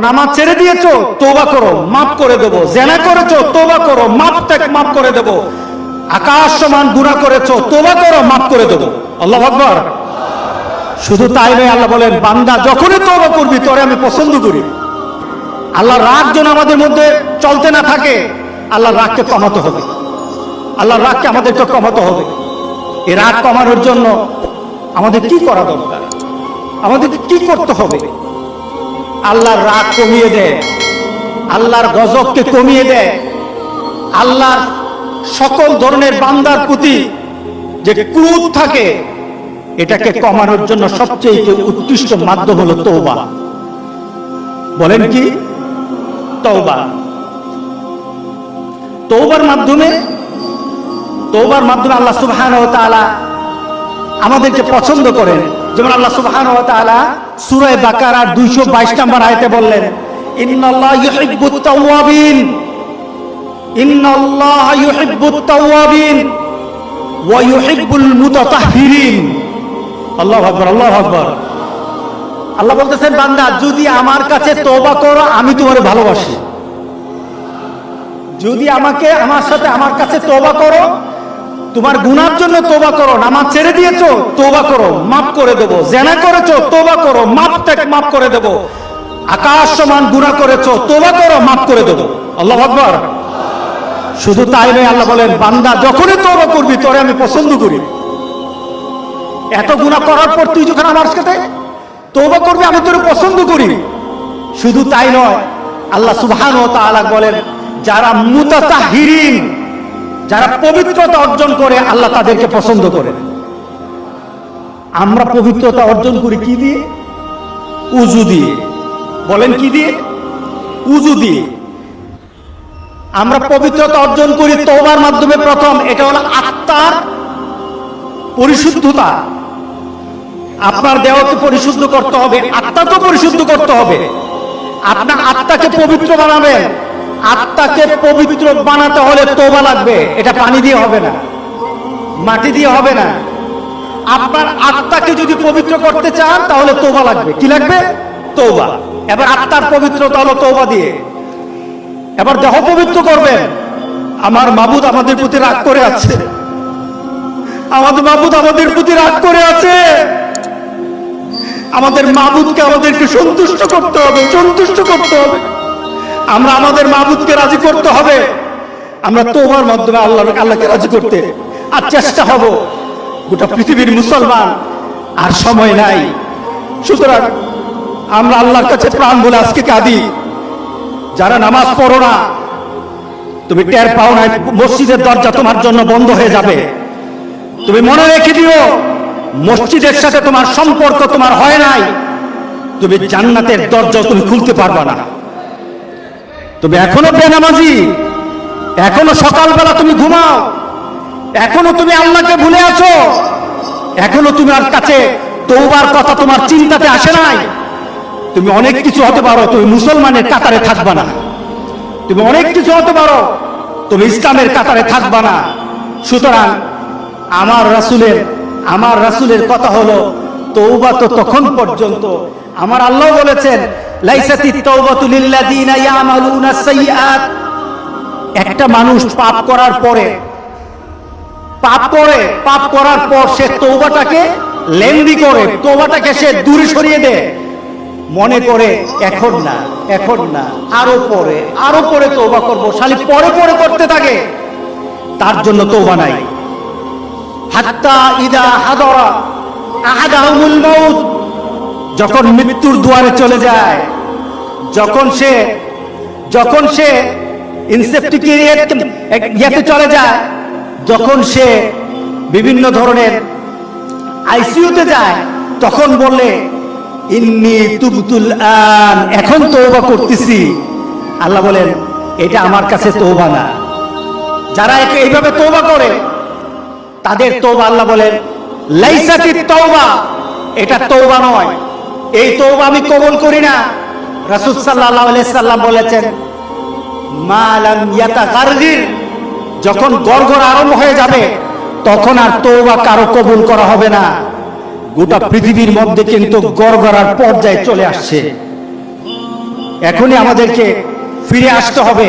নামাজ ছেড়ে দিয়েছ তোবা করো, মাফ করে দেবো। জেনা করেছ তোবা করো মাফ থেকে মাফ করে দেবো। আকাশ সমান গুণা করেছ তোবা করো মাফ করে দেবো। আল্লাহ আকবর। শুধু তাই নয়, আল্লাহ বলেন, বান্দা যখনই তোবা করবি, তোরে আমি পছন্দ করি। আল্লাহ রাগ যেন আমাদের মধ্যে চলতে না থাকে আল্লাহ রাগকে কমাতে হবে। আল্লাহ রাগকে আমাদেরকে কমাতে হবে। এই রাগ কমানোর জন্য আমাদের কি করা দরকার? আমাদেরকে কি করতে হবে? আল্লাহর রাগ কমিয়ে দেয় আল্লাহর গজবকে কমিয়ে দেয় আল্লাহর সকল ধরনের বান্দার প্রতি যে ক্রোধ থাকে, এটাকে কমানোর জন্য সবচেয়ে উৎকৃষ্ট মাধ্যম হলো তৌবা বলেন কি? তৌবা তৌবার মাধ্যমে তৌবার মাধ্যমে আল্লাহ তাআলা আমাদেরকে পছন্দ করেন। যেমন আল্লাহ সুবহানাহু ওয়া তাআলা সূরা বাকারার 222 নম্বর আয়াতে বললেন, ইন্নাল্লাহ ইউহিব্বুত আল্লাহু বলতেছেন, বান্দা, যদি আমার কাছে তওবা করো, আমি তোমারে ভালোবাসি। যদি আমাকে, আমার সাথে আমার কাছে তওবা করো তোমার গুনার জন্য তোবা করো, নামাজ ছেড়ে দিয়েছ তোবা করো, মাফ করে দেবো। জেনা করেছ তোবা করো মাফ থেকে মাফ করে দেবো। আকাশ সমান গুণা করেছ তোবা করো, মাফ করে দেবো। আল্লাহ আকবর। শুধু তাই নয়, আল্লাহ বলেন, বান্দা, যখনই তোবা করবি, তোরে আমি পছন্দ করি। এত গুণা করার পর তুই যখন আমার সাথে তোবা করবি, আমি তোরে পছন্দ করি। শুধু তাই নয়, আল্লাহ সুবহান ও তাআলা বলেন, যারা মুতাতাহিরিন যারা পবিত্রতা অর্জন করে, আল্লাহ তাদেরকে পছন্দ করেন আমরা পবিত্রতা অর্জন করি কি দিয়ে? উজু দিয়ে। বলেন কি দিয়ে? উজু দিয়ে। আমরা পবিত্রতা অর্জন করি তওবার মাধ্যমে প্রথম, এটা হলো আত্মার পরিশুদ্ধতা। আপনার দেহকে পরিশুদ্ধ করতে হবে, আত্মাকে পরিশুদ্ধ করতে হবে। আপনার আত্মাকে পবিত্র বানাবেন। আত্মাকে পবিত্র বানাতে হলে তোবা লাগবে। এটা পানি দিয়ে হবে না। মাটি দিয়ে হবে না। আপনার আত্মাকে যদি পবিত্র করতে চান, তাহলে তোবা লাগবে। কি লাগবে? তোবা। এবার আত্মার পবিত্রতা হলো তোবা দিয়ে। এবার দেহ পবিত্র করবেন। আমার মাবুদ আমাদের প্রতি রাগ করে আছে। আমাদের মাবুদ আমাদের প্রতি রাগ করে আছে। আমাদের মাবুদকে আমাদেরকে সন্তুষ্ট করতে হবে, সন্তুষ্ট করতে হবে। আমরা আমাদের মাবুদকে রাজি করতে হবে। আমরা তোমার মাধ্যমে আল্লাহ আল্লাহকে রাজি করতে আর চেষ্টা হব। গোটা পৃথিবীর মুসলমান আর সময় নাই। সুতরাং আমরা আল্লাহর কাছে প্রাণ বলে আজকে কাঁদি। যারা নামাজ পড়ো না, তুমি টের পাও না মসজিদের দরজা তোমার জন্য বন্ধ হয়ে যাবে। তুমি মনে রেখে দিও, মসজিদের সাথে তোমার সম্পর্ক তোমার হয় নাই। তুমি জান্নাতের দরজা তুমি খুলতে পারবা না। তুমি এখনও বেনামাজি, এখনও সকালবেলা তুমি ঘুমাও, এখনও তুমি আল্লাহকে ভুলে আছো, এখনও তোমার কাছে তৌবার কথা তোমার চিন্তাতে আসে নাই। তুমি অনেক কিছু হতে পারো, তুমি মুসলমানের কাতারে থাকবা না। তুমি অনেক কিছু হতে পারো, তুমি ইসলামের কাতারে থাকবা না। সুতরাং আমার রাসুলের আমার রাসুলের কথা হলো তৌবা তো তখন পর্যন্ত। আমার আল্লাহ বলেছেন লাইসাতি তাওবাতু ইয়ামালুনা সাইয়্যাত। একটা মানুষ পাপ করার পরে, পাপ করে, পাপ করার পর সে লেন্দি করে সে দূরে সরিয়ে দেয়। মনে করে, এখন না এখন না, আরও পরে আরও পরে তৌবা করব, খালি পরে পরে করতে থাকে। তার জন্য তৌবা নাই। হাত্তা ইদা হাদরা আহাদাহুমুল মাউত। যখন মৃত্যুর দুয়ারে চলে যায় যখন সে যখন সে ইনসেপ্টিকে চলে যায়, যখন সে বিভিন্ন ধরনের আইসিইউতে যায়, তখন বলে, ইন্নি তুবতুল আন, এখন তওবা করতেছি। আল্লাহ বলেন, এটা আমার কাছে তওবা না। যারা এইভাবে তওবা করে, তাদের তওবা আল্লাহ বলেন লাইসাতিত তওবা, এটা তওবা নয়। এই তওবা আমি কবুল করি না। রাসূল সাল্লাম বলেছেন যখন গড়গড় আরম্ভ হয়ে যাবে, তখন আর তওবা কারও কবুল করা হবে না। গোটা পৃথিবীর মধ্যে কিন্তু গড়গড়ার পর্যায়ে চলে আসছে। এখনই আমাদেরকে ফিরে আসতে হবে।